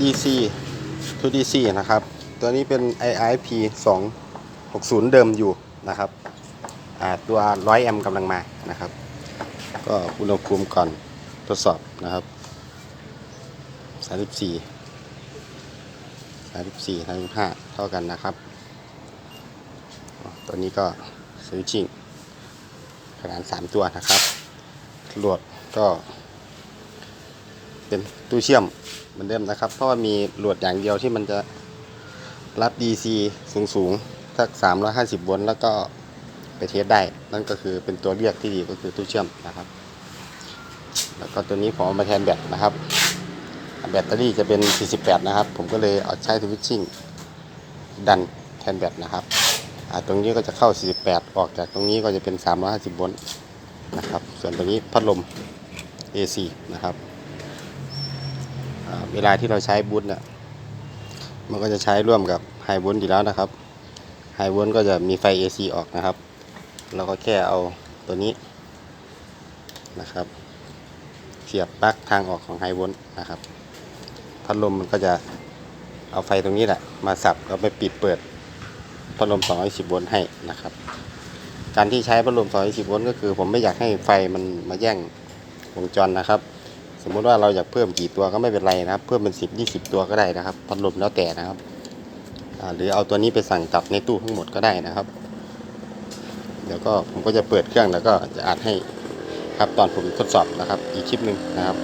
DC ทู DC นะครับ ตัวนี้เป็น IIP 260 เดิมอยู่นะครับตัว 100 แอมป์กำลังมานะครับ ก็อุณหภูมิก่อนทดสอบนะครับ 34 34 35 เท่ากันนะครับ ตัวนี้ก็สวิตชิ่งขนาด 3 ตัวนะครับ หลดก็ เป็นตู้เชื่อมเหมือนเดิมนะครับ เพราะว่ามีโหลดอย่างเดียวที่มันจะรับ DC สูงสูงสัก350โวลต์แล้วก็ไปเทสได้ นั่นก็คือเป็นตัวเลือกที่ดีก็คือตู้เชื่อมนะครับ แล้วก็ตัวนี้ผมเอามาแทนแบตนะครับ แบตเตอรี่จะเป็น 48 นะครับ ผมก็เลยเอาใช้สวิตชิ่งดันแทนแบตนะครับตรงนี้ก็จะเข้า 48 ออกจากตรงนี้ก็จะเป็น 350โวลต์นะครับ ส่วนตรงนี้พัดลม AC นะครับ เวลาที่เราใช้บูทเนี่ยมันก็จะใช้ร่วมกับไฮโวลต์อยู่แล้วนะครับไฮโวลต์ก็จะมีไฟ AC ออกนะครับ เราก็แค่เอาตัวนี้นะครับเสียบปลั๊กทางออกของไฮโวลต์นะครับพัดลมมันก็จะเอาไฟตรงนี้แหละ มาสับแล้วไปปิดเปิดพัดลม 210 โวลต์ให้นะครับ การที่ใช้พัดลม 210 โวลต์ก็คือ ผมไม่อยากให้ไฟมันมาแย่งวงจรนะครับ สมมุติว่าเราอยากเพิ่มกี่ตัวก็ไม่เป็นไรนะครับ เพิ่มเป็น 10 20 ตัวก็ได้นะครับพัดลมแล้วแต่นะครับหรือเอาตัวนี้ไปสั่งจับในตู้ทั้งหมดก็ได้นะครับ เดี๋ยวก็ผมก็จะเปิดเครื่องแล้วก็จะอัดให้ครับตอนผมทดสอบนะครับ อีกคลิปหนึ่งนะครับ